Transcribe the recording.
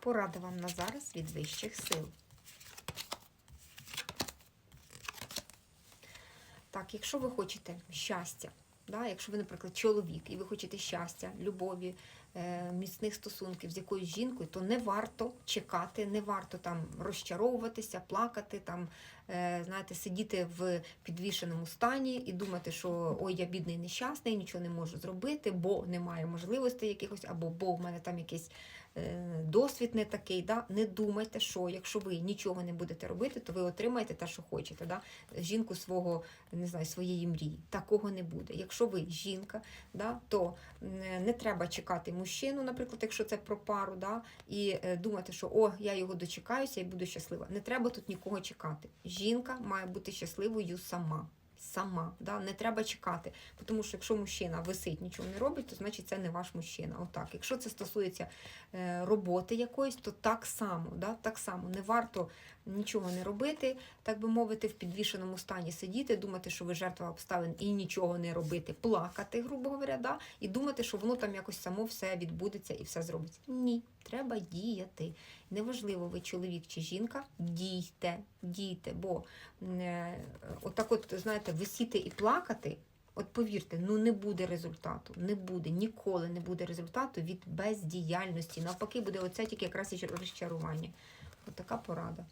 Порада вам на зараз від вищих сил. Так, якщо ви хочете щастя, да, якщо ви, наприклад, чоловік, і ви хочете щастя, любові, е, міцних стосунків з якоюсь жінкою, то не варто чекати, не варто там розчаровуватися, плакати, там, е, знаєте, сидіти в підвішеному стані і думати, що ой, я бідний нещасний, нічого не можу зробити, бо немає можливостей якихось, або бо в мене там якийсь е, досвід не такий. Да? Не думайте, що якщо ви нічого не будете робити, то ви отримаєте те, що хочете. Да? Жінку свого, не знаю, своєї мрії. Такого не буде. Якщо ви жінка, да, то не, не треба чекати мужчину, наприклад, якщо це про пару, да, і е, думати, що о, я його дочекаюся і буду щаслива. Не треба тут нікого чекати. Жінка має бути щасливою сама. Сама, да? не треба чекати. Тому що якщо мужчина висить, нічого не робить, то значить це не ваш мужчина. Отак. Якщо це стосується е, роботи якоїсь, то так само, да? так само не варто нічого не робити, так би мовити, в підвішеному стані сидіти, думати, що ви жертва обставин і нічого не робити, плакати, грубо говоря, да? і думати, що воно там якось само все відбудеться і все зробиться. Ні, треба діяти. Неважливо, ви чоловік чи жінка, дійте, дійте, бо е, отак, от, знаєте, висіти і плакати. От повірте, ну не буде результату, не буде, ніколи не буде результату від бездіяльності. Навпаки, буде оце тільки якраз і розчарування. От така порада.